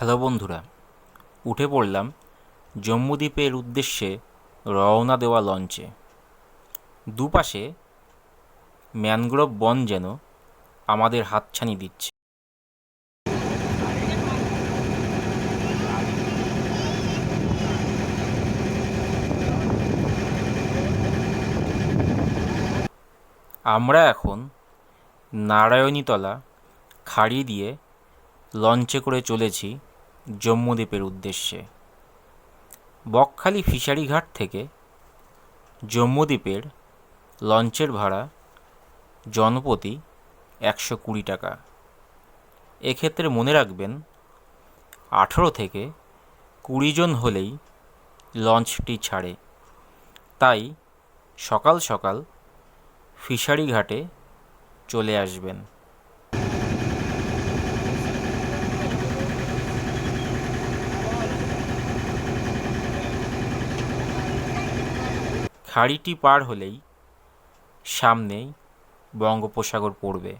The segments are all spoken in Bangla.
হ্যালো বন্ধুরা, উঠে পড়লাম জম্মুদ্বীপের উদ্দেশ্যে রওনা দেওয়া লঞ্চে। দুপাশে ম্যানগ্রোভ বন যেন আমাদের হাতছানি দিচ্ছে। আমরা এখন নারায়ণীতলা খাড়ি দিয়ে লঞ্চে করে চলেছি জম্মুদ্বীপের উদ্দেশ্যে। বকখালি ফিশারি ঘাট থেকে জম্মুদ্বীপের লঞ্চের ভাড়া জনপ্রতি একশো কুড়ি টাকা। এক্ষেত্রে মনে রাখবেন, আঠেরো থেকে কুড়ি জন হলেই লঞ্চটি ছাড়ে। তাই সকাল সকাল ফিশারি ঘাটে চলে আসবেন। খাড়িটি পার হলেই সামনেই বঙ্গোপসাগর পড়বে।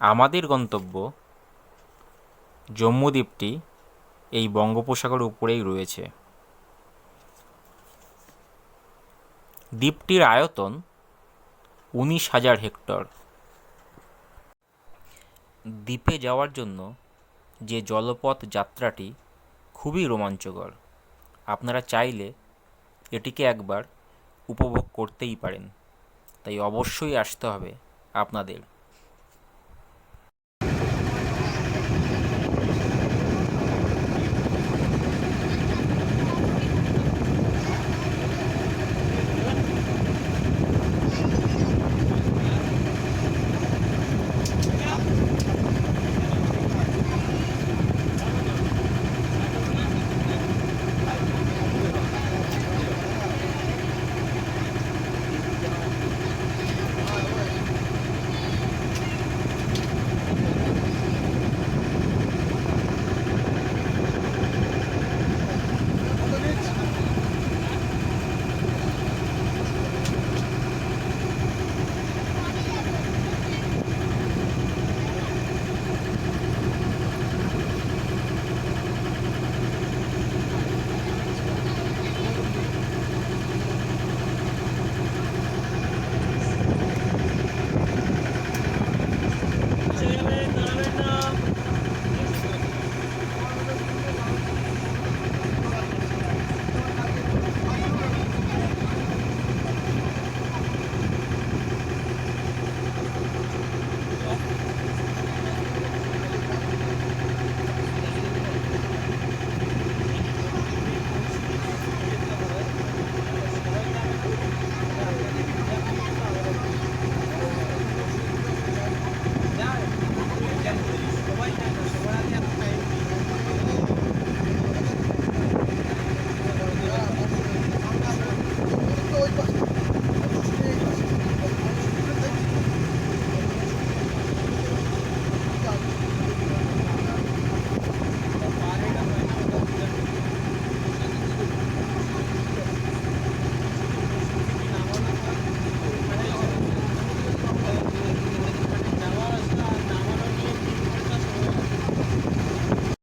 আমাদের গন্তব্য জম্মুদ্বীপটি এই বঙ্গোপসাগর উপরেই রয়েছে। দ্বীপটির আয়তন উনিশ হাজার হেক্টর। দ্বীপে যাওয়ার জন্য যে জলপথ যাত্রাটি খুবই রোমাঞ্চকর। আপনারা চাইলে এটিকে একবার উপভোগ করতেই পারেন। তাই অবশ্যই আসতে হবে আপনাদের।